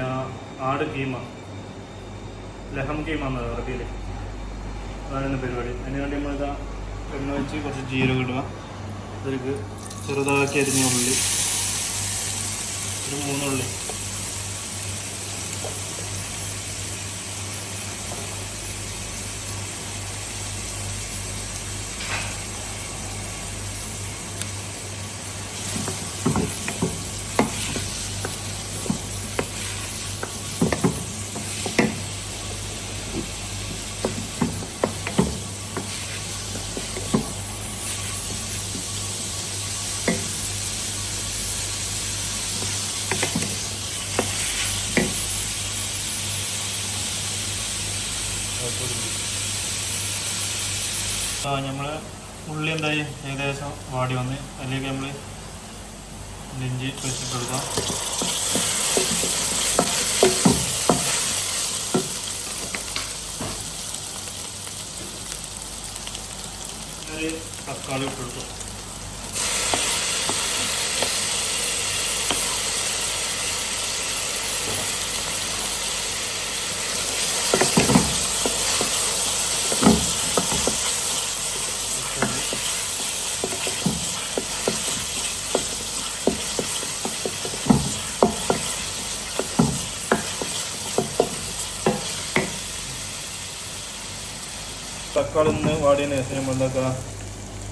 പിന്നെ ആട് കീമ ലഹം കീമ എന്നത് അറബിയിൽ അതാണ് ഇന്ന് പരിപാടി. അതിന് വേണ്ടി നമ്മളിതാ എണ്ണ വെച്ച് കുറച്ച് ജീരകം ഇടുക. അതിലേക്ക് ചെറുതാക്കി അരിഞ്ഞ ഉള്ളി. ഒരു മൂന്നുള്ളി. നമ്മൾ ഉള്ളി എന്തായി? ഏകദേശം വാടി വന്ന്. അതിലേക്ക് നമ്മൾ ഇഞ്ചി വെച്ചിട്ടെടുക്കാം. തക്കാളി ഇട്ട് തക്കാളി ഒന്ന് വാടിയതിന് ശേഷം നമ്മൾ എന്താക്കുക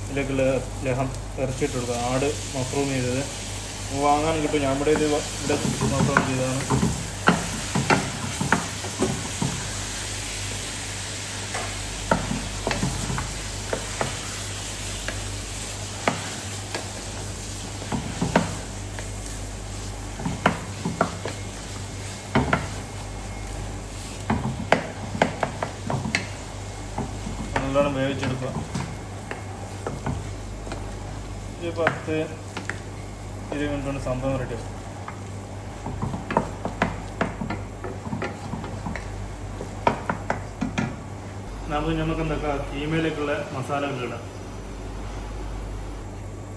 ഇതിലേക്കുള്ള ലഹം ഇറച്ചിട്ട് കൊടുക്കുക ആട് മഫ്രൂം ചെയ്തത്. വാങ്ങാൻ കിട്ടും. ഞാൻ ഇവിടെ ഇത് ഇവിടെ മഫ്രൂം ചെയ്തതാണ്. നല്ലോണം വേവിച്ചെടുക്കുക ഒരു പത്ത് ഇരുപത് മിനിറ്റ് കൊണ്ട് സംഭവം റെഡി ആവും. നമുക്ക് നമുക്ക് എന്താക്കുക കീമയിലേക്കുള്ള മസാലകൾ ഇടാം.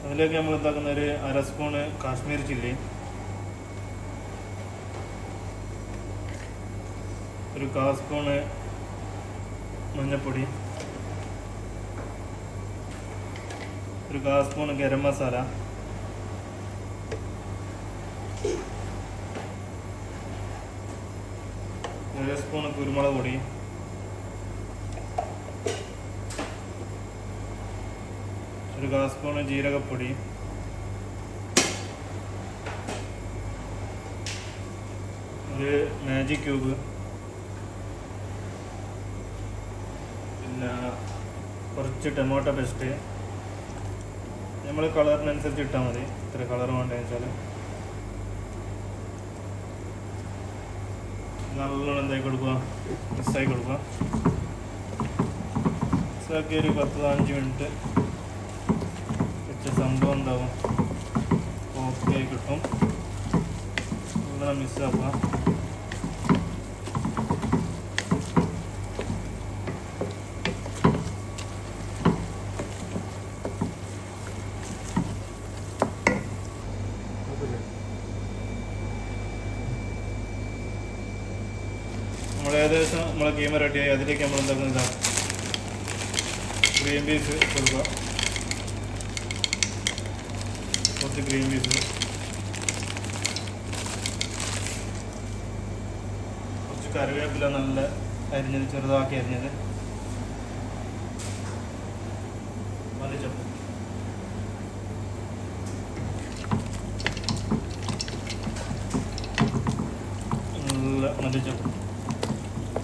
അതിലേക്ക് നമ്മൾ എന്താക്കുന്ന ഒരു അര സ്പൂണ് കാശ്മീർ ചില്ലി ഒരു കാ സ്പൂണ് മഞ്ഞൾപ്പൊടി ഒരു കാ സ്പൂൺ ഗരം മസാല ഒരു സ്പൂൺ കുരുമുളക് പൊടി ഒരു കാ സ്പൂൺ ജീരകപ്പൊടി ഒരു മാജിക് ക്യൂബ് പിന്നെ കുറച്ച് ടൊമാറ്റോ പേസ്റ്റ് നമ്മൾ കളറിനനുസരിച്ച് ഇട്ടാൽ മതി. ഇത്ര കളർ വേണ്ടതെന്ന് വെച്ചാൽ നല്ലോണം എന്തായി കൊടുക്കുക? മിസ്സായി കൊടുക്കുക. മിസ്സാക്കി ഒരു പത്ത് അഞ്ച് മിനിറ്റ് വെച്ച സംഭവം ഉണ്ടാവും ഓക്കെ കിട്ടും. നല്ലോണം മിക്സാക്കുക ഏകദേശം നമ്മൾ കീമ റെഡിയായി അതിലേക്ക് നമ്മൾ എന്താക്കുന്നതാണ് ഗ്രീൻ പീസ് കൊടുക്കുക. കുറച്ച് ഗ്രീൻ പീസ് കുറച്ച് കറിവേപ്പില നല്ല അരിഞ്ഞത് ചെറുതാക്കി അരിഞ്ഞത്. മല്ലിച്ചപ്പ് നല്ല മല്ലിച്ചപ്പ്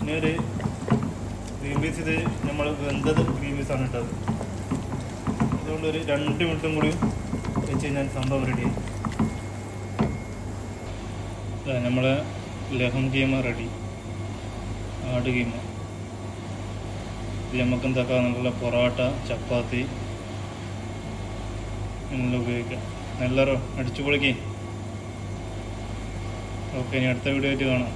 പിന്നെ ഒരു ഗ്രീൻ പീസ് ഇത് നമ്മൾ വെന്തത് ഗ്രീൻ ആണ് ഇട്ടത്. അതുകൊണ്ട് ഒരു രണ്ട് മിനിറ്റും കൂടി വെച്ച് കഴിഞ്ഞാൽ സംഭവം റെഡി നമ്മളെ ലഹം കീമ റെഡി ആട് കീമ. ഇത് നമുക്ക് നല്ല പൊറോട്ട ചപ്പാത്തി എല്ലാം ഉപയോഗിക്കാം. നല്ലറോ അടിച്ചു പൊളിക്കേ ഓക്കെ ഇനി അടുത്ത വീഡിയോ ആയിട്ട് കാണാം.